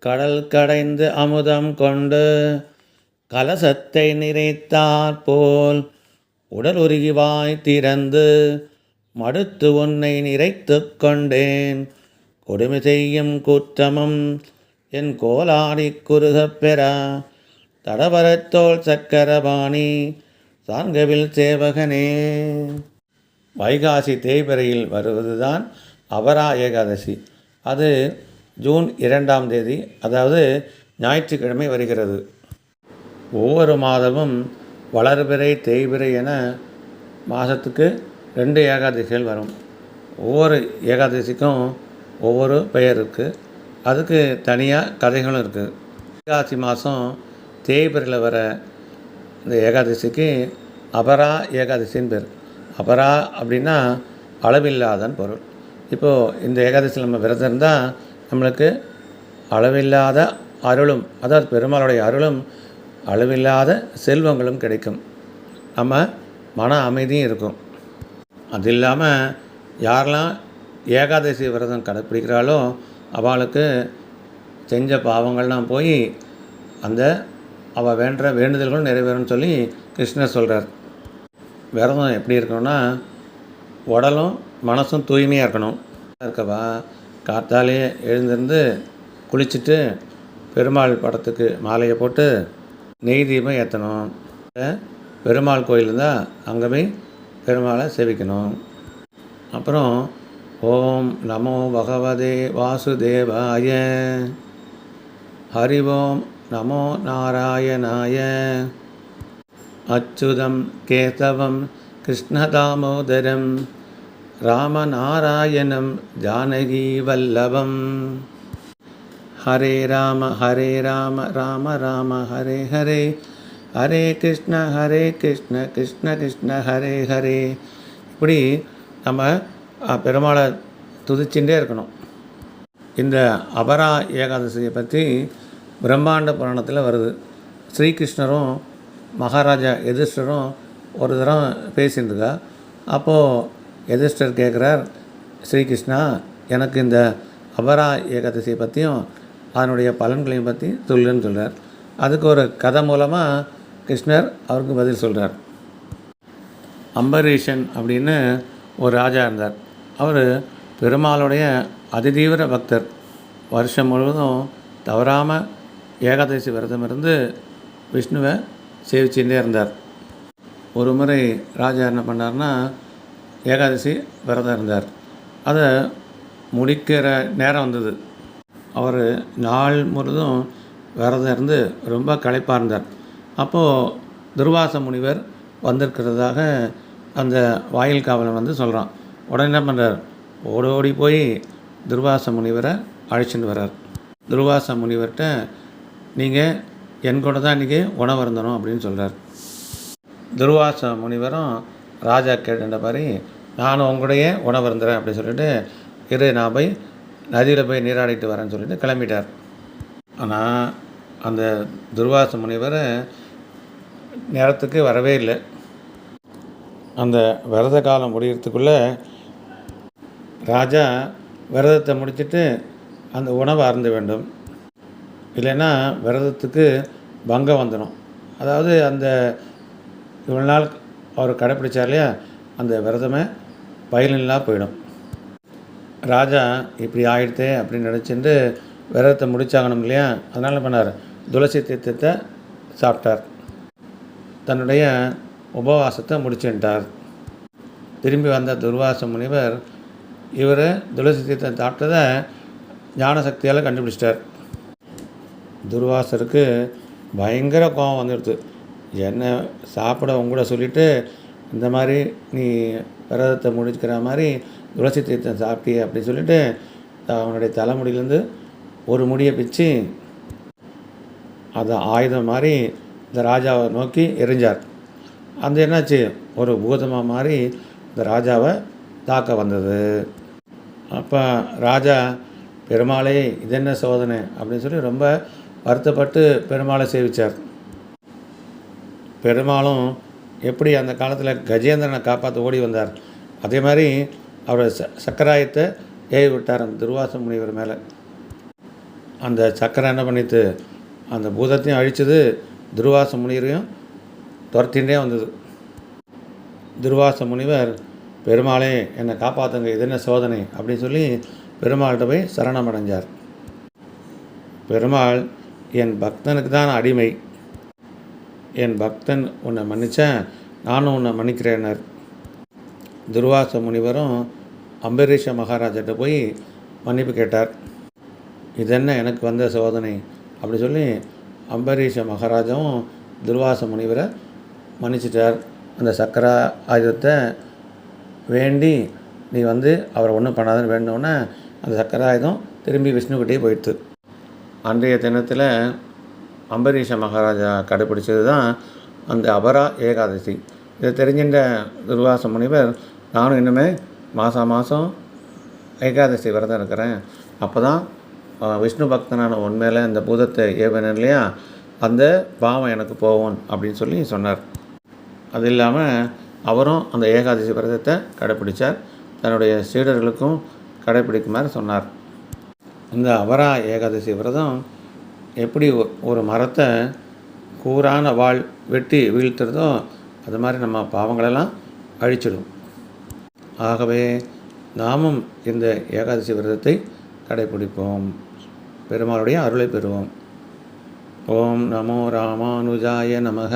கடல் கடைந்து அமுதம் கொண்டு கலசத்தை நிறைத்தாற் போல் உடல் உருகிவாய் திறந்து மடுத்து உன்னை நிறைத்து கொண்டேன். கொடுமை செய்யும் கூற்றமும் என் கோலாடி குறுகப் பெற தடவரத்தோள் சக்கரபாணி சார்கவில் சேவகனே. வைகாசி தேய்பிரையில் வருவதுதான் அபரா ஏகாதசி அது ஜூன் இரண்டாம் தேதி அதாவது ஞாயிற்றுக்கிழமை வருகிறது. ஒவ்வொரு மாதமும் வளர்பிறை தேய்பிறை என மாதத்துக்கு ரெண்டு ஏகாதசிகள் வரும். ஒவ்வொரு ஏகாதசிக்கும் ஒவ்வொரு பெயர் இருக்குது அதுக்கு தனியாக கதைகளும் இருக்குது ஏகாதசி மாதம் தேய்பிறையில் வர இந்த ஏகாதசிக்கு அபரா ஏகாதசின்னு பேர். அபரா அப்படின்னா அளவில்லாதன்னு பொருள். இப்போது இந்த ஏகாதசியில் நம்ம விரதம் இருந்தால் நம்மளுக்கு அளவில்லாத அருளும் அதாவது பெருமாளுடைய அருளும் அளவில்லாத செல்வங்களும் கிடைக்கும். நம்ம மன அமைதியும் இருக்கும். அது இல்லாமல் யாரெல்லாம் ஏகாதசி விரதம் கடைப்பிடிக்கிறாளோ அவளுக்கு செஞ்ச பாவங்கள்லாம் போய் அந்த அவள் வேண்டுற வேண்டுதல்களும் நிறைவேறும்னு சொல்லி கிருஷ்ணர் சொல்கிறார் விரதம் எப்படி இருக்கணும்னா உடலும் மனசும் தூய்மையாக இருக்கணும். இருக்கவா? காத்தாலே எழுந்திருந்து குளிச்சுட்டு பெருமாள் படத்துக்கு மாலையை போட்டு நெய் தீபம் ஏற்றணும் பெருமாள் கோயில் இருந்தால் அங்கே போய் பெருமாளை சேவிக்கணும். அப்புறம் ஓம் நமோ பகவதே வாசுதேவாய. ஹரி ஓம் நமோ நாராயணாய. அச்சுதம் கேசவம் கிருஷ்ணதாமோதரம். ராமநாராயணம் ஜானகி வல்லபம். ஹரே ராம ஹரே ராம ராம ராம ஹரே ஹரே. ஹரே கிருஷ்ண ஹரே கிருஷ்ண கிருஷ்ண கிருஷ்ண ஹரே ஹரே. இப்படி நம்ம பெருமாளை துதிச்சுட்டே இருக்கணும். இந்த அபரா ஏகாதசியை பற்றி பிரம்மாண்ட புராணத்தில் வருது. ஸ்ரீகிருஷ்ணரும் மகாராஜா எதிர்ஷ்டரும் ஒரு தரம் பேசியிருந்துக்கா அப்போது எதிர்ஷ்டர் கேட்குறார் ஸ்ரீகிருஷ்ணா எனக்கு இந்த அபரா ஏகாதசியை பற்றியும் அதனுடைய பலன்களையும் பற்றி சொல்லுன்னு சொல்கிறார் அதுக்கு ஒரு கதை மூலமாக கிருஷ்ணர் அவருக்கு பதில் சொல்கிறார் அம்பரீஷன் அப்படின்னு ஒரு ராஜா இருந்தார். அவர் பெருமாளுடைய அதிதீவிர பக்தர். வருஷம் முழுவதும் தவறாமல் ஏகாதசி விரதம் இருந்து விஷ்ணுவை சேவிச்சுட்டே இருந்தார். ஒரு முறை ராஜா என்ன பண்ணார்னா ஏகாதசி விரதம் இருந்தார். அதை முடிக்கிற நேரம் வந்தது. அவர் நாள் முழுதும் விரதம் இருந்து ரொம்ப களைப்பாக இருந்தார். அப்போது துர்வாச முனிவர் வந்திருக்கிறதாக அந்த வாயில் காவலன் வந்து சொல்கிறான் உடனே என்ன பண்ணுறார் ஓடி ஓடி போய் துர்வாச முனிவரை அழைச்சிட்டு வர்றார். துர்வாச முனிவர்கிட்ட நீங்கள் என் கூட தான் இன்றைக்கி உணவு இருந்தணும் அப்படின்னு சொல்கிறார் துர்வாச முனிவரும் ராஜா கேட்ட மாதிரி நானும் உங்களுடைய உணவு இருந்துறேன் அப்படின்னு சொல்லிட்டு இரு நான் போய் நதியில் போய் நீராடிட்டு வரேன்னு சொல்லிட்டு கிளம்பிட்டார். ஆனால் அந்த துர்வாச முனிவர் நேரத்துக்கு வரவே இல்லை. அந்த விரத காலம் முடியறதுக்குள்ளே ராஜா விரதத்தை முடிச்சிட்டு அந்த உணவை அருந்த வேண்டும். இல்லைன்னா விரதத்துக்கு பங்கம் வந்துடும் அதாவது அந்த இவ்வளோ நாள் அவர் கடைப்பிடிச்சார் இல்லையா? அந்த விரதமே பயனில்லாம போயிடும். ராஜா இப்படி ஆயிடுத்தே அப்படின்னு நினச்சிட்டு விரதத்தை முடிச்சாகணும் இல்லையா? அதனால் பண்ணார்? துளசி தீர்த்தத்தை சாப்பிட்டார். தன்னுடைய உபவாசத்தை முடிச்சுட்டார். திரும்பி வந்த துர்வாச முனிவர் இவர் துளசி தீர்த்தம் சாப்பிட்டதை ஞான சக்தியால் கண்டுபிடிச்சிட்டார். துர்வாசருக்கு பயங்கர கோபம் வந்துடுது என்ன சாப்பிட உங்கூட சொல்லிவிட்டு இந்த மாதிரி நீ விரதத்தை முடிச்சுக்கிற மாதிரி துளசி தீர்த்தம் சாப்பிட்டிய அப்படி சொல்லிட்டு அவனுடைய தலைமுடியிலேருந்து ஒரு முடியை பிச்சு அதை ஆயுதம் மாதிரி இந்த ராஜாவை நோக்கி எரிஞ்சார் அந்த என்னாச்சு? ஒரு பூதமாக மாதிரி இந்த ராஜாவை தாக்க வந்தது. அப்போ ராஜா பெருமாளே இது என்ன சோதனை? அப்படின்னு சொல்லி ரொம்ப வருத்தப்பட்டு பெருமாளை சேவிச்சார். பெருமாளும் எப்படி அந்த காலத்தில் கஜேந்திரனை காப்பாற்ற ஓடி வந்தார்? அதே மாதிரி அவர் ச சக்கராயத்தை ஏவி விட்டார் அந்த துர்வாச முனிவர் மேலே. அந்த சக்கரம் என்ன பண்ணித்து அந்த பூதத்தையும் அழிச்சது துர்வாச முனிவரையும் துரத்தின்றே வந்தது. துர்வாச முனிவர் பெருமாளே என்னை காப்பாற்றுங்க இது என்ன சோதனை? அப்படின்னு சொல்லி பெருமாள்கிட்ட போய் சரணம் அடைஞ்சார். பெருமாள் என் பக்தனுக்கு தான் அடிமை. என் பக்தன் உன்னை மன்னித்தேன் நானும் உன்னை மன்னிக்கிறேனர். துர்வாச முனிவரும் அம்பரீஷ மகாராஜர்கிட்ட போய் மன்னிப்பு கேட்டார். இதென்ன எனக்கு வந்த சோதனை? அப்படி சொல்லி அம்பரீஷ மகாராஜாவும் துர்வாச முனிவரை மன்னிச்சிட்டார். அந்த சக்கரா ஆயுதத்தை வேண்டி நீ வந்து அவரை ஒன்றும் பண்ணாதுன்னு வேண்டோன்னே அந்த சக்கராயுதம் திரும்பி விஷ்ணுக்கிட்டே போயிடுது அன்றைய தினத்தில் அம்பரீஷ மகாராஜா கடைப்பிடிச்சது தான் அந்த அபரா ஏகாதசி. இதை தெரிஞ்சின்ற துர்வாச முனிவர் நானும் இன்னுமே மாதம் மாதம் ஏகாதசி விரதம் இருக்கிறேன். அப்போ தான் விஷ்ணு பக்தனான உண்மையில் இந்த பூதத்தை ஏவனேன் இல்லையா? அந்த பாவம் எனக்கு போகும் அப்படின்னு சொல்லி சொன்னார். அது இல்லாமல் அவரும் அந்த ஏகாதசி விரதத்தை கடைப்பிடிச்சார் தன்னுடைய சீடர்களுக்கும் கடைப்பிடிக்குமாறு சொன்னார். இந்த அவரா ஏகாதசி விரதம் எப்படி ஒ- ஒரு மரத்தை கூரான வாழ் வெட்டி வீழ்த்துறதோ அது மாதிரி நம்ம பாவங்களெல்லாம் அழிச்சிடும். ஆகவே நாமும் இந்த ஏகாதசி விரதத்தை கடைப்பிடிப்போம் பெருமாளுடைய அருளை பெறுவோம். ஓம் நமோ ராமானுஜாய நமக.